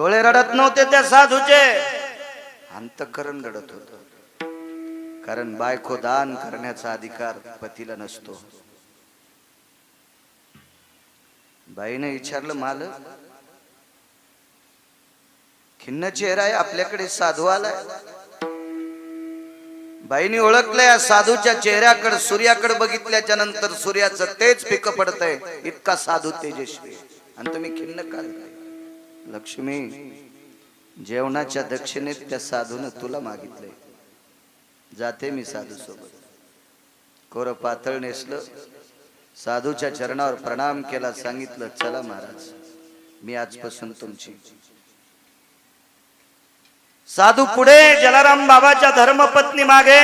डोळे रडत नव्हते त्या साधूचे. अंतकरण रडत होत. कारण बायको दान करण्याचा अधिकार पतीला नसतो. बाईने विचारलं माल खिन्न चेहरा आहे आपल्याकडे साधू आलाय. बाईने ओळखलंय या साधूच्या चेहऱ्याकडे सूर्याकडे बघितल्याच्या नंतर सूर्याचं तेच पिक पडतंय. इतका साधू तेजस्वी. आणि तुम्ही खिन्न का लक्ष्मी जेवणाच्या दक्षिणेत त्या साधून तुला मागितलंय जाते मी साधू सोबत कोर पातळ नेसलं. साधूच्या चरणावर प्रणाम केला सांगितलं चला महाराज मी आजपासून तुमची. साधू पुढे जलाराम बाबाच्या धर्मपत्नी मागे.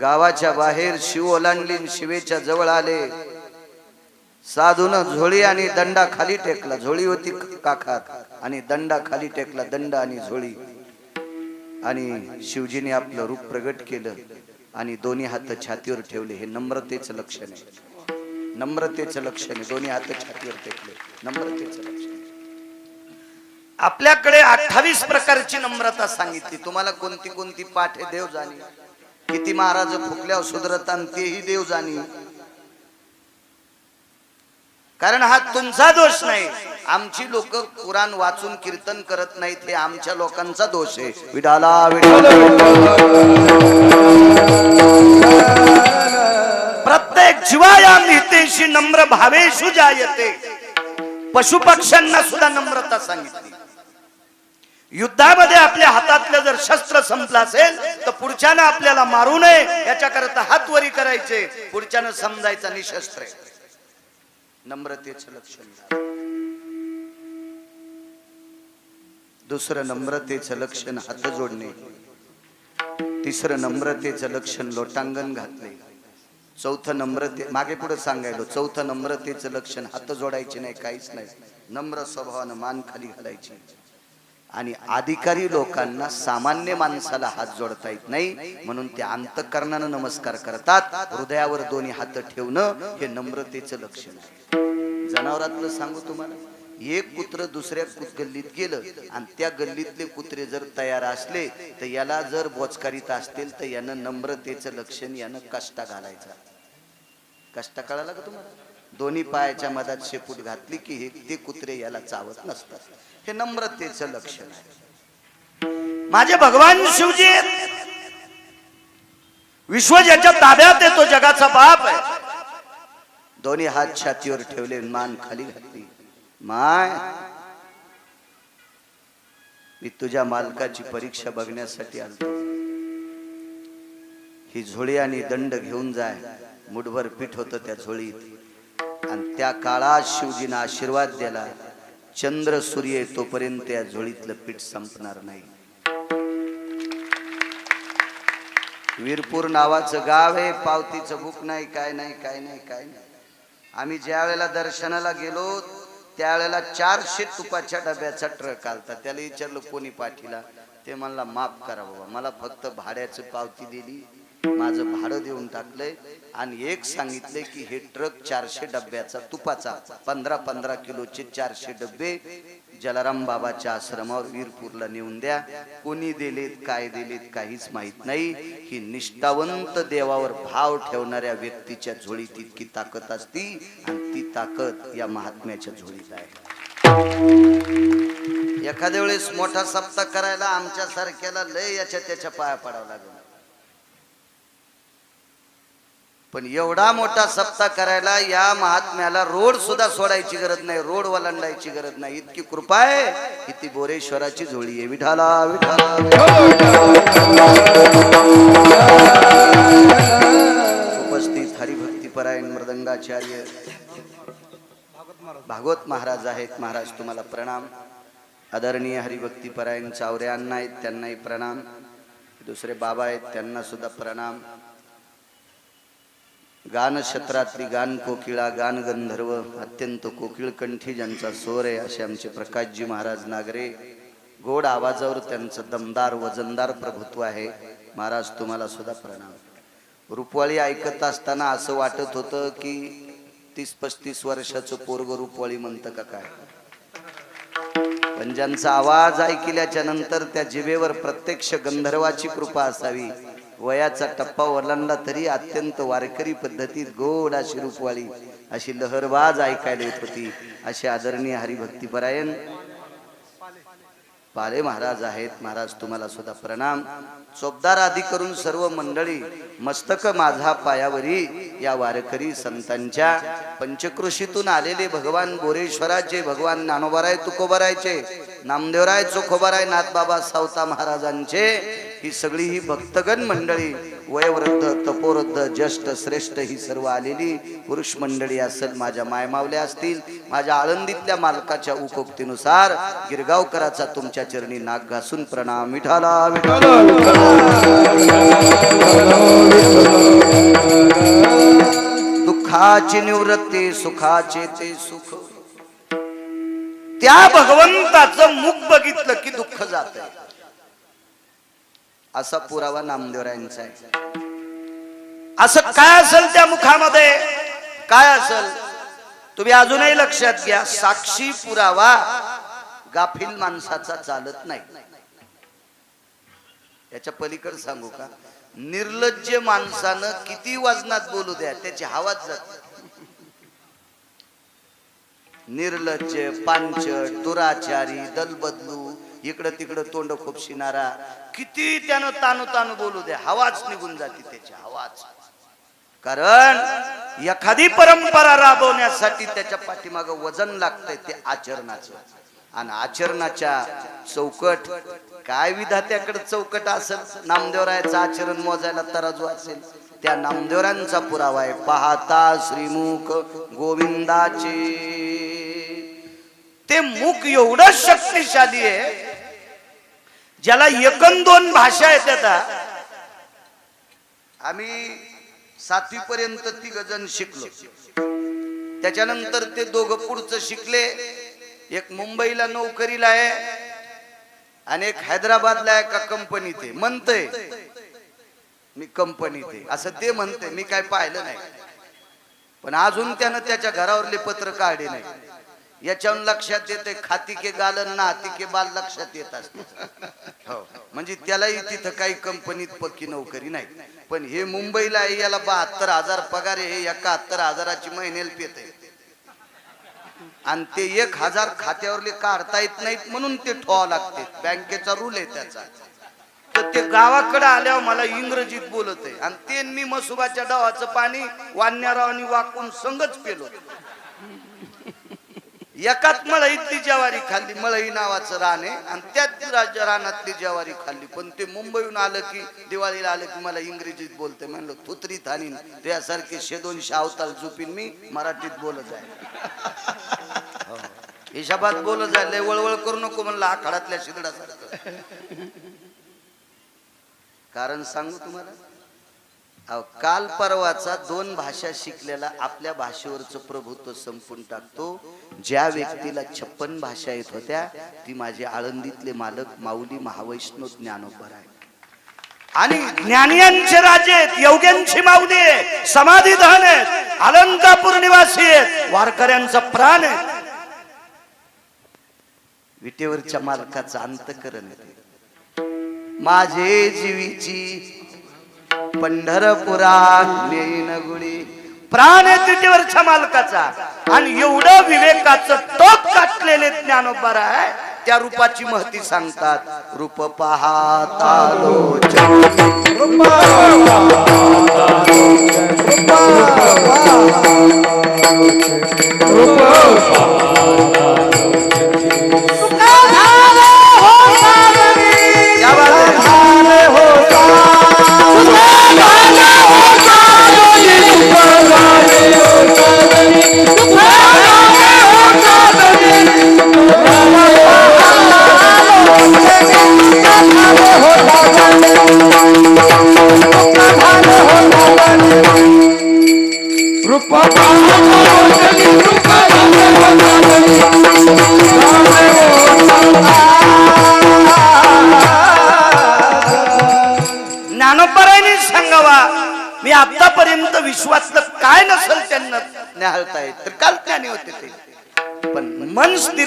गावाच्या बाहेर शिव ओलांडली शिवेच्या जवळ आले. साधून झोळी आणि दंडा खाली टेकला. झोळी होती काखात आणि दंडा खाली टेकला. दंड आणि झोळी. आणि शिवजीने आपलं रूप प्रगट केलं आणि दोन्ही हात छातीवर ठेवले. हे नम्रतेचं लक्षण आहे. नम्रतेचं लक्षण आहे. दोन्ही हात छातीवर टेकले. नम्रतेचं लक्षण आपल्याकडे अठ्ठावीस प्रकारची नम्रता सांगितली. तुम्हाला कोणती कोणती पाठ देव जाणी? किती महाराज फुकल्यावर सुधरतान तेही देव जाणी. कारण हा तुमचा दोष नाही. आमची लोक कुराण वाचून कीर्तन करत नाहीत हे आमच्या लोकांचा दोष आहे. विडाला विडाला. प्रत्येक जीवाया नितेशी नम्र भावेशु जायते पशु पक्ष्यांना सुद्धा नम्रता सांगितली. युद्धामध्ये आपल्या हातातलं जर शस्त्र संपलं असेल तर पुढच्यानं आपल्याला मारू नये. याच्याकरता हातवरी करायचे. पुढच्यानं समजायचा निशस्त्र आहे. नम्रतेचं लक्षण दुसरं नम्रतेचं लक्षण हात जोडणे. तिसरं नम्रतेचं लक्षण लोटांगण घातले. चौथं नम्रते मागे पुढे सांगायलो चौथं नम्रतेचं लक्षण हात जोडायचे नाही काहीच नाही. नम्र स्वभावानं मान खाली घालायची. आणि अधिकारी लोकांना सामान्य माणसाला हात जोडता येत नाही म्हणून ते अंतकरणानं नमस्कार करतात. हृदयावर दोन्ही हात ठेवणं हे नम्रतेचं लक्षण आहे. जनावरातलं सांगू तुम्हाला एक कुत्र दुसऱ्या गल्लीत गेलं आणि त्या गल्लीतले कुत्रे जर तयार असले तर याला जर बोचकारीत असतील तर यानं नम्रतेचं लक्षण यानं कष्टा घालायचा. कष्ट कळाला का तुम्हाला? दोन्ही पायाच्या मधात शेपूट घातली की हे ते कुत्रे याला चावत नसतात. हे नम्रतेचं लक्षण आहे. माझे भगवान शिवजी विश्व ज्याच्या ताब्यात येतो जगाचा बाप आहे. दोन्ही हात छातीवर ठेवले मान खाली घातली. माय मी तुझ्या मालकाची परीक्षा बघण्यासाठी आलो ही झोळी आणि दंड घेऊन जाय. मुठभर पीठ होतं त्या झोळीत. आणि त्या काळात शिवजीनं आशीर्वाद दिला. चंद्र सूर्य तोपर्यंत या झोळीतलं पीठ संपणार नाही. वीरपूर नावाचं गाव आहे पावतीचं बुक नाही काय नाही काय नाही काय नाही. आम्ही ज्या वेळेला दर्शनाला गेलो त्यावेळेला चारशे तुपाच्या डब्याचा ट्रक आलता. त्याला विचारलं कोणी पाठीला? ते म्हणला माफ करा बाबा मला फक्त भाड्याचं पावती दिली. माझं भाडं देऊन टाकलंय आणि एक सांगितलंय की हे ट्रक चारशे डब्याचा तुपाचा पंधरा पंधरा किलोचे चारशे डब्बे जलाराम बाबाच्या आश्रमावर वीरपूरला नेऊन द्या. कोणी दिलेत काय दिलेत काहीच माहीत नाही. ही निष्ठावंत देवावर भाव ठेवणाऱ्या व्यक्तीच्या झोळीत इतकी ताकद असती आणि ती ताकद या महात्म्याच्या झोळीत आहे. एखाद्या वेळेस मोठा सप्ताह करायला आमच्या सारख्याला लय याच्या त्याच्या पाया पडावं लागेल. पण एवढा मोठा सप्ताह करायला या महात्म्याला रोड सुद्धा सोडायची गरज नाही रोड वलांडायची गरज नाही. इतकी कृपा आहे किती बोरेश्वराची झोळी आहे. विठाला विठाला उपस्थित हरिभक्तीपरायण मृदंगाचार्य भागवत महाराज आहेत. महाराज तुम्हाला प्रणाम. आदरणीय हरिभक्तीपरायण चावरे अण्णा आहेत त्यांनाही प्रणाम. दुसरे बाबा आहेत त्यांना सुद्धा प्रणाम. गान क्षेत्रातली गान कोकिळा गान गंधर्व अत्यंत कोकिळ कंठी ज्यांचा सोर आहे असे आमचे प्रकाशजी महाराज नागरे. गोड आवाजावर त्यांचं दमदार वजनदार प्रभुत्व आहे. महाराज तुम्हाला सुद्धा प्रणाम. रुपवाळी ऐकत असताना असं वाटत होतं की तीस पस्तीस वर्षाचं पोरग रुपवाळी म्हणतं का काय? पण ज्यांचा आवाज ऐकल्याच्या नंतर त्या जिभेवर प्रत्यक्ष गंधर्वाची कृपा असावी वयाचा टप्पा ओलांडला तरी अत्यंत वारकरी पद्धतीत गोड अशी रूपवाळी अशी लहरवाज ऐकायला येत होती. अशी आदरणीय हरिभक्तीपरायण पाले महाराज आहेत. महाराज तुम्हाला सुद्धा प्रणाम. चोपदार आदी करून सर्व मंडळी मस्तक माझा पायावरी या वारकरी संतांच्या पंचकृषीतून आलेले भगवान गोरेश्वराचे भगवान नानोबाराय तुकोबारायचे नामदेवराय चोखोबाराय नाथबाबा सावता महाराजांचे ही सगळी ही भक्तगण मंडळी वयवृद्ध तपोवृद्ध ज्येष्ठ श्रेष्ठ ही सर्व आलेली पुरुष मंडळी असेल माझ्या मायमावल्या असतील माझ्या आळंदीतल्या मालकाच्या उकोक्तीनुसार गिरगावकराचा तुमच्या चरणी नाक घासून प्रणाम. विठाला दुःखाची निवृत्ती सुखाचे ते सुख. त्या भगवंताचं मुख बघितलं की दुःख जात असा पुरावा नामदेवरायांचा आहे. असं काय असेल त्या मुखामध्ये? काय असेल? तुम्ही अजूनही लक्षात घ्या साक्षी पुरावा गाफील माणसाचा चालत नाही. याच्या पलीकडे सांगू का? निर्लज्ज माणसानं किती वजनात बोलू द्या त्याची हवाच जात निर्लज्ज पांचट दुराचारी दलबदलू इकडं तिकडं तोंड खोपशिनारा. किती त्यानं तानू तानू बोलू दे. हवाच निघून जाते त्याची हवाच. कारण एखादी परंपरा राबवण्यासाठी त्याच्या पाठीमाग वजन लागतंय ते आचरणाचं. आणि आचरणाच्या चौकट काय विधात्याकडे चौकट असेल? नामदेवरायाचं आचरण मोजायला तराजू असेल. त्या नामदेवरांचा पुरावा आहे. पाहता श्रीमुख गोविंदाचे. ते मुख एवढं शक्तिशाली आहे ज्याला एकन दोन भाषा येतात आम्ही सातवी पर्यंत ती जण शिकलो. त्याच्यानंतर ते दोघं पुढचं शिकले. एक मुंबईला नोकरीला आहे आणि एक हैदराबादला आहे का कंपनीत आहे. म्हणतय मी कंपनीत आहे. असं ते म्हणते मी काय पाहिलं नाही. पण अजून त्यानं त्याच्या घरावरले पत्र काढले नाही. याच्यावर लक्षात येते खाती के गालन ना हाती के बाल लक्षात येत असते. हो म्हणजे त्यालाही तिथं काही कंपनीत पक्की नोकरी नाही. पण हे मुंबईला आहे याला बहात्तर हजार पगार आहे हे एकाहत्तर हजाराची महिन्याला पेत. आहे आणि ते एक हजार खात्यावरले काढता येत नाहीत म्हणून ते ठेवावं लागते. बँकेचा रूल आहे त्याचा. तर ते गावाकडे आल्यावर मला इंग्रजीत बोलत आहे. आणि ते मी मसुबाच्या डावाचं पाणी वान्यारावानी वाकून संगच पेलो एकाच मळईतली ज्वारी खाल्ली मळई नावाचं रान आहे आणि त्याच राज्य रानातली ज्वारी खाल्ली. पण ते मुंबईहून आलं की दिवाळीला आलं की मला इंग्रजीत बोलते म्हणलं थुतरी थानी त्यासारखे शे दोनशे अवताल झुपीन मी मराठीत बोलत आहे. हो. हिशाबात बोलत जाय लय वळवळ करू नको म्हणलं आखाडातल्या शिदडासारखं कारण सांगू तुम्हाला? अहो, काल परवाचा दोन भाषा शिकलेला आपल्या भाषेवरचं प्रभुत्व संपून टाकतो. ज्या व्यक्तीला छप्पन भाषा येत होत्या ती माझे आळंदीतले मालक माऊली महावैष्णव ज्ञानोपर आहे आणि ज्ञानियांचे राजे आहेत योग्यांची माऊली आहे समाधी धन आहेत अलंकापूर निवासी आहेत वारकऱ्यांचा प्राण आहे. विटेवरच्या मालकाचं अंतकरण आहे माझे जीवीची पंढरपुरा गुळी प्राण आहे तिटीवरच्या मालकाचा. आणि एवढं विवेकाचं टोक काटलेले ज्ञानोबार आहे त्या रूपाची महती सांगतात. रूप पाहता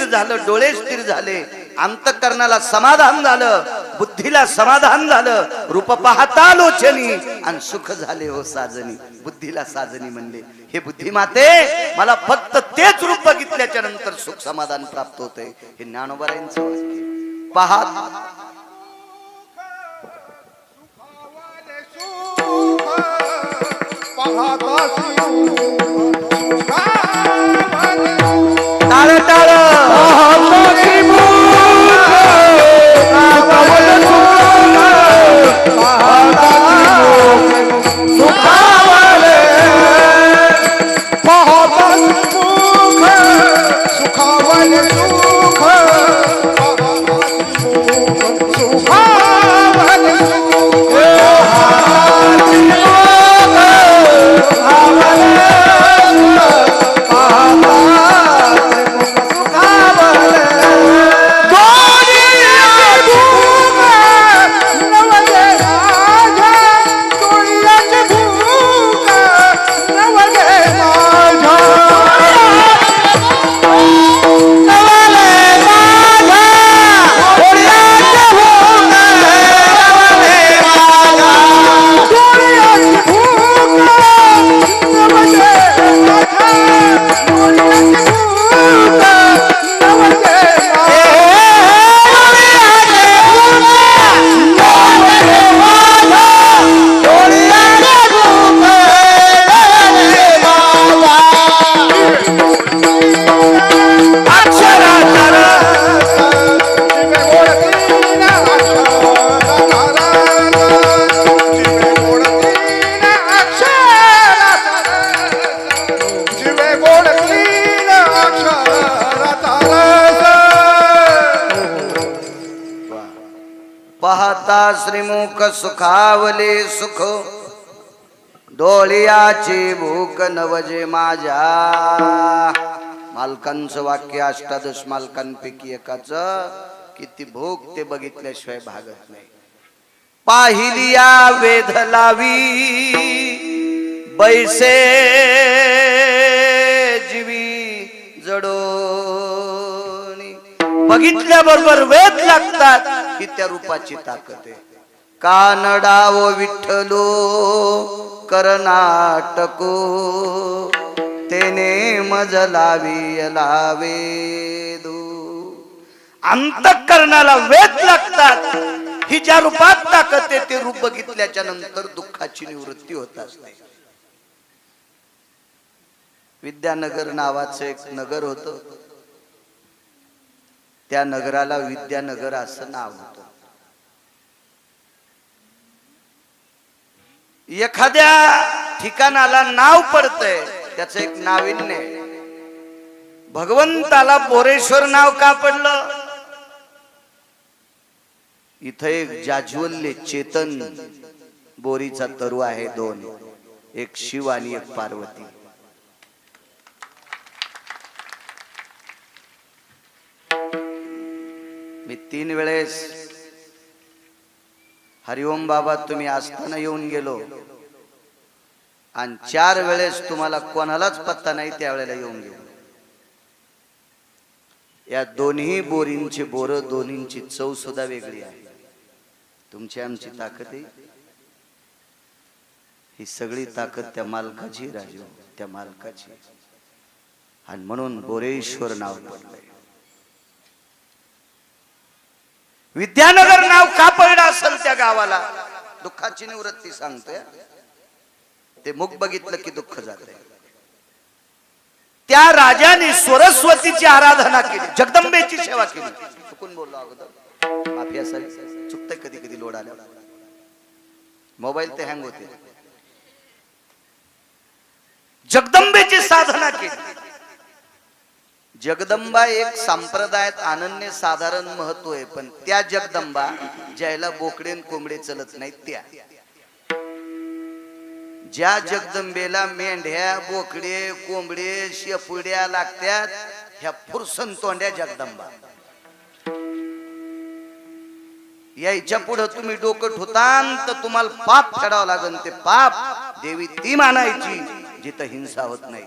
झालं डोळे स्थिर झाले अंतकरणाला समाधान झालं बुद्धीला समाधान झालं रूप पाहता लोचनी आणि सुख झाले हो साजनी बुद्धीला साजनी म्हणले हे बुद्धिमाते मला फक्त तेच रूप बघितल्याच्या नंतर सुख समाधान प्राप्त होते हे ज्ञानोबरायांचं वाक्य. पहा તારે તારે. सुखावले सुख. डोळियाची भूक नवजे माझ्या. मालकांचं वाक्य अष्टादश मालकांपैकी एकाच. किती भूक ते बघितल्याशिवाय भागत नाही. पाहिली या वेध लावी बैसे जीवी जडो बघितल्याबरोबर वेध लागतात ही त्या रूपाची ताकद आहे. कानडाव विठ्ठलो कर्नाटको तेने मज लावी लावे अंतकरणाला वेद लागतात. ही ज्या रूपात ताकद ते रूप बघितल्याच्या नंतर दुःखाची निवृत्ती होत असते. विद्यानगर नावाचं एक नगर होतं. त्या नगराला विद्यानगर असं नाव होतं. एखाद्या ठिकाणाला नाव पडतंय त्याचं एक नाविन्य भगवंताला बोरेश्वर नाव का पडलं? इथं एक जाज्वल्य चेतन बोरीचा तरु आहे दोन एक शिव आणि एक पार्वती. मी तीन वेळेस हरिओम बाबा तुम्ही असताना येऊन गेलो. आणि चार वेळेस तुम्हाला कोणालाच पत्ता नाही त्यावेळेला येऊन गेलो. या दोन्ही बोरींची बोर दोन्हींची चव सुद्धा वेगळी आहे. तुमची आमची ताकद आहे. ही सगळी ताकद त्या मालकाची राजू त्या मालकाची. आणि म्हणून बोरेश्वर नाव पडलंय. विद्यानगर नाव का पडलं असेल त्या गावाला? दुःखाची निवृत्ती सांगतोय. ते मुख बघितलं की दुःख जात त्या राजाने सरस्वतीची आराधना केली जगदंबेची सेवा केली. चुकून बोललो अगोदर. माफी असावी चुकतंय कधी कधी लोड आल्या मोबाईल ते हँग होते. जगदंबेची साधना केली. जगदंबा एक संप्रदायात अनन्य साधारण महत्त्व आहे पण त्या जगदंबा ज्याला बोकडे कोंबडे चलत नाहीत त्या. ज्या जगदंबेला मेंढ्या बोकडे कोंबडे शेपुड्या लागत्यात ह्या फुरसन तोंड्या जगदंबा. यायच्या पुढे तुम्ही डोकं ठोतान तर तुम्हाला पाप चढावं लागन ते पाप देवी ती मानायची जिथं हिंसा होत नाही.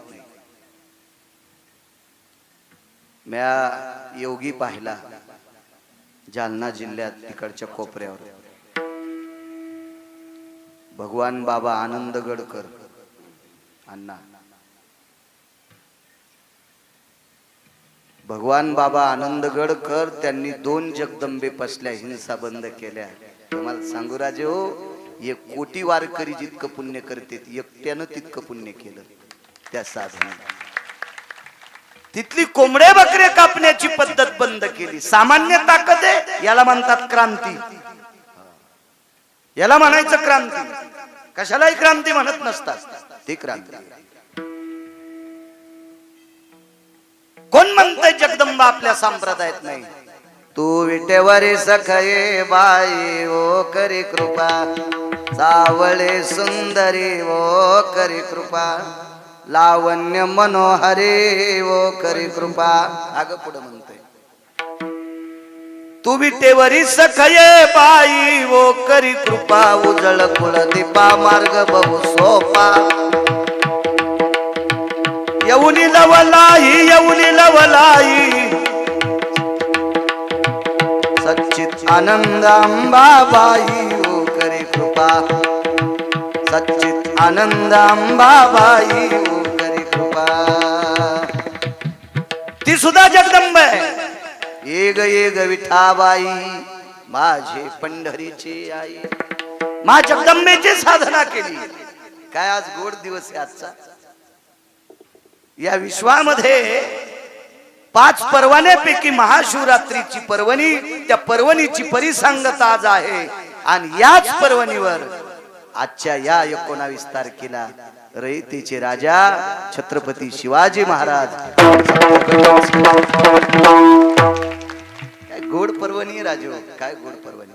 म्या योगी पाहिला जालना जिल्ह्यात तिकडच्या कोपऱ्यावर. भगवान बाबा आनंद गडकर अण्णा. भगवान बाबा आनंद गडकर त्यांनी दोन जगदंबे पसल्या हिंसा बंद केल्या. तुम्हाला सांगू राजे हो एक कोटी वारकरी जितकं पुण्य करते एकट्यानं तितकं पुण्य केलं. त्या साधनाला. तिथली कोंबडे बकरे कापण्याची पद्धत बंद केली. सामान्य ताकद आहे याला म्हणतात क्रांती. याला म्हणायचं क्रांती. कशालाही क्रांती म्हणत नसतात. ती क्रांती. कोण म्हणतंय जगदंबा आपल्या संप्रदायात नाही? तू विटेवरी सखये बाई ओ करी कृपा. सावळे सुंदरी ओ करी कृपा. लावण्य मनोहरे वो करी कृपा. अग पुढे म्हणते तू विटेवरी सखये बाई वो करी कृपा. उजळ कुळ दीपा मार्ग बहु सोपा. येऊनी लवलाई येऊनी लवलाई सच्चित आनंद अंबाबाई वो करी कृपा. सच्चित आनंद अंबाबाई ती सुद्धा जगदंब आहे. एक एक विठाबाई माझे पंढरीची आई. मा जगदंबेची साधना केली. काय आज गोड दिवस आहे आजचा? या विश्वामध्ये पाच पर्वण्यापैकी महाशिवरात्रीची पर्वणी त्या पर्वणीची परिसंगत आज आहे. आणि याच पर्वणीवर आजच्या या एकोणावीस तारखेला रयतेचे राजा छत्रपती शिवाजी महाराज. काय गोड पर्वणी राजो काय गोड पर्वणी.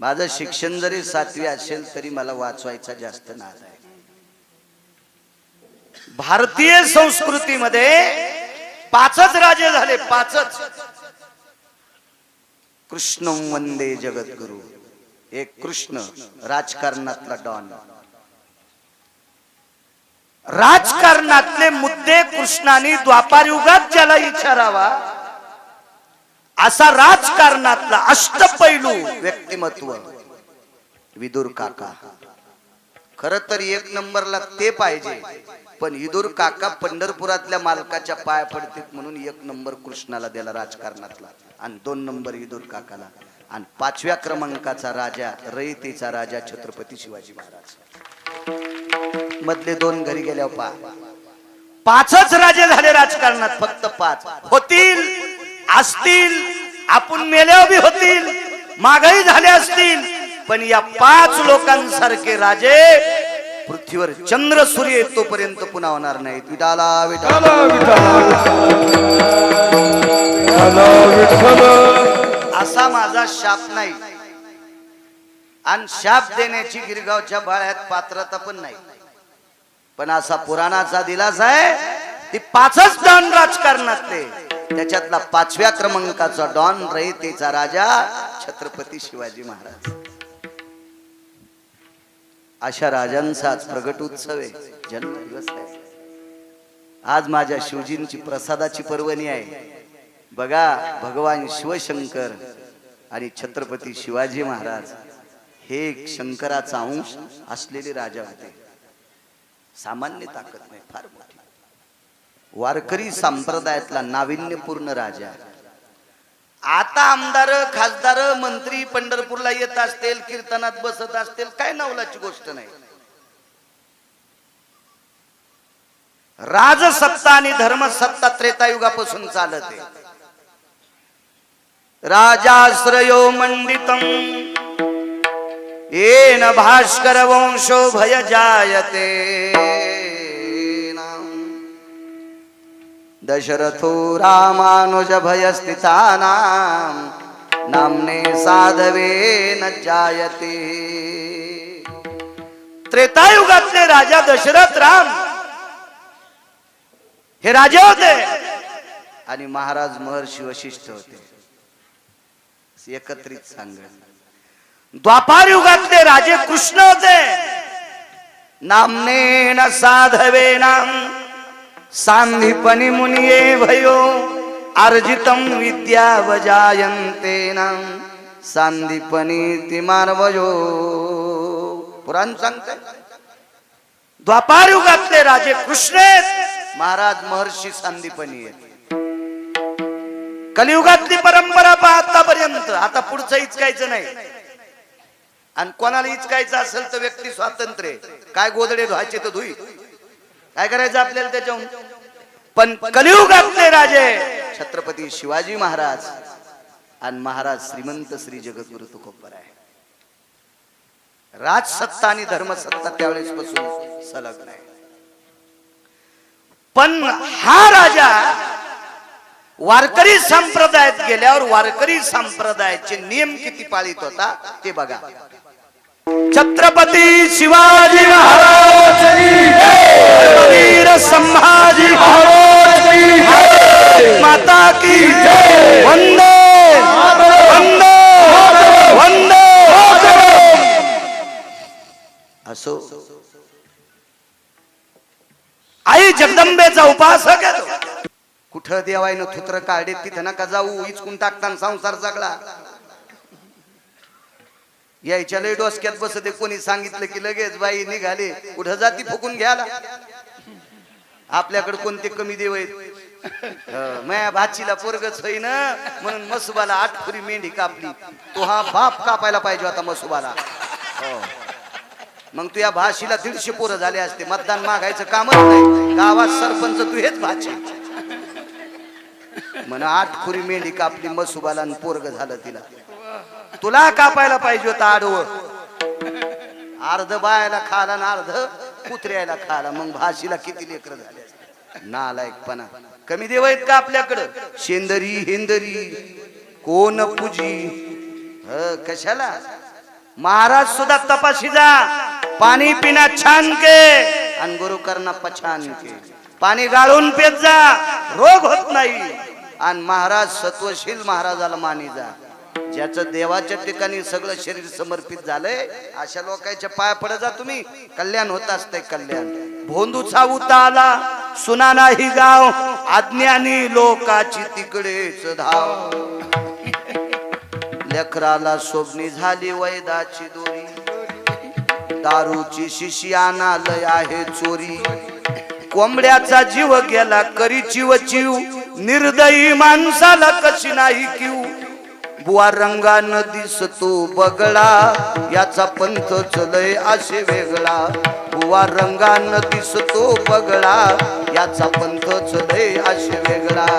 माझं शिक्षण जरी सातवी असेल तरी मला वाचवायचा जास्त नाद आहे. भारतीय संस्कृतीमध्ये पाचच राजे झाले पाचच. कृष्ण वंदे जगद्गुरु. एक कृष्ण राजकारणातला डॉन. राजकारणातले मुद्दे कृष्णाने द्वापार युगात ज्याला विचारावा असा राजकारणातला अष्टपैलू व्यक्तिमत्व विदुर काका. खर तर एक नंबरला ते पाहिजे पण इदूर काका पंढरपुरातल्या मालकाच्या पाया पडतील म्हणून एक नंबर कृष्णाला दिला राजकारणातला आणि दोन नंबर इदूर काकाला. आणि पाचव्या क्रमांकाचा राजा रयतेचा राजा छत्रपती शिवाजी महाराज. मधले दोन घरी गेल्यावर पा. पाचच राजे झाले राजकारणात फक्त पाच. होतील असतील आपण मेल्यावर बी होतील मागही झाले असतील पण या पाच लोकांसारखे राजे पृथ्वीवर चंद्र सूर्य तोपर्यंत पुन्हा होणार नाहीत. विटाला विठाला असा माझा शाप नाही. आणि शाप देण्याची गिरगावच्या बाळ्यात पात्रता पण नाही. पण असा पुराणाचा दिलास आहे ती पाचच डॉन राजकारणातले. त्याच्यातला पाचव्या क्रमांकाचा डॉन रयतेचा राजा छत्रपती शिवाजी महाराज. अशा राजांचाच प्रगट उत्सव आहे जन्मदिवस आहे. आज माझ्या शिवजींची प्रसादाची पर्वणी आहे. बघा भगवान शिवशंकर आणि छत्रपती शिवाजी महाराज हे एक शंकराचा अंश असलेले राजा होते. सामान्य ताकद नाही फार मोठी. वारकरी संप्रदायातला नाविन्यपूर्ण राजा. आता आमदार खासदार मंत्री पंढरपूरला येत असतील कीर्तनात बसत असतील काय नवलाची गोष्ट नाही. राजसत्ता आणि धर्मसत्ता त्रेतायुगापासून चालत आहे. राजाश्रयो मंडितम. येन भास्कर वंशो भय जायते। दशरथो रामानुज भयस्थितानां नामने साधवेन जायते। त्रेतायुगातले राजा दशरथ राम हे राजे होते आणि महाराज महर्षी वशिष्ठ होते. एकत्रित सांग द्वापार युगातले राजे कृष्ण होते नामनेन न साधवे नाम मुनिये भयो अर्जितम विद्या वजायंतेन सांदीपनी ती मानवयो पुराण सांगते द्वापार युगातले राजे कृष्ण महाराज महर्षी सांदीपणी आहेत कलियुगातली परंपरा पहा आतापर्यंत आता पुढचं इचकायचं नाही आणि कोणाला इचकायचं असेल तर व्यक्ती स्वातंत्र्य काय गोदडे धुवायचे तर धुई. काय करायचं आपल्याला त्याच्याहून? पण कलियुगातले राजे. छत्रपती शिवाजी महाराज आणि महाराज श्रीमंत श्री जगद्गुरु तुकोबर आहे. राजसत्ता आणि धर्मसत्ता त्यावेळेस पासून सलग नाही पण हा राजा वारकरी संप्रदायात गेल्यावर वारकरी संप्रदायाचे नियम किती पाळीत होता ते बघा. छत्रपती शिवाजी महाराज वीर संभाजी महाराज माता की वंदे। वंदे। वंदे। असो। आई जगदंबेचा उपासक कुठं देवायनं थुत्र काढे तिथं नका जाऊ इचकून टाकताना संसार जगला यायच्या लय डोसक्यात बसते. कोणी सांगितलं की लगेच बाई निघाले. कुठं जाती फुकून घ्यायला? आपल्याकडे कोणते कमी देव आहेत? माया भाचीला पोरगच होईन. म्हणून मसुबाला आठपुरी मेंढी कापली. तो हा बाप कापायला पाहिजे होता मसुबाला. हो. मग तू या भाषीला दीडशे पोरं झाले असते. मतदान मागायचं कामच नाही. गावात सरपंच तू हेच भाची. म्हण आठ खुरी मेंढी कापली मसुबाला आणि पोरग झालं तिला. तुला कापायला पाहिजे होतं आडवं. अर्ध बायाला खाला आणि अर्ध कुत्र्याला खाला. मग भाशीला किती लेकर झाले नालायकपणा. कमी देव आहेत का आपल्याकडं? शेंदरी हेंदरी कोण पूजी? ह, कशाला? महाराज सुद्धा तपाशी जा. पाणी पिना छान के आणि गुरु करना पछान के पाणी गाळून पेत जा. रोग होत नाही. आणि महाराज सत्वशील महाराजाला मानी जा. ज्याचं देवाच्या ठिकाणी सगळं शरीर समर्पित झालंय अशा लोकांच्या पाया पडत जा तुम्ही. कल्याण होत असतंय कल्याण. भोंदूचा उता आला सुना नाही गाव अज्ञानी लोकाची तिकडेच धाव. लेकराला शोभनी झाली वैदाची दोरी. दारूची शिशियाना लय आहे चोरी. कोंबड्याचा जीव गेला करी चिव चिव निर्दयी माणसाला कशी नाही किव बुवा रंगानं दिसतो बगळा याचा पंथ चलय असे वेगळा. बुवा रंगानं दिसतो बगळा याचा पंथ चलय असे वेगळा.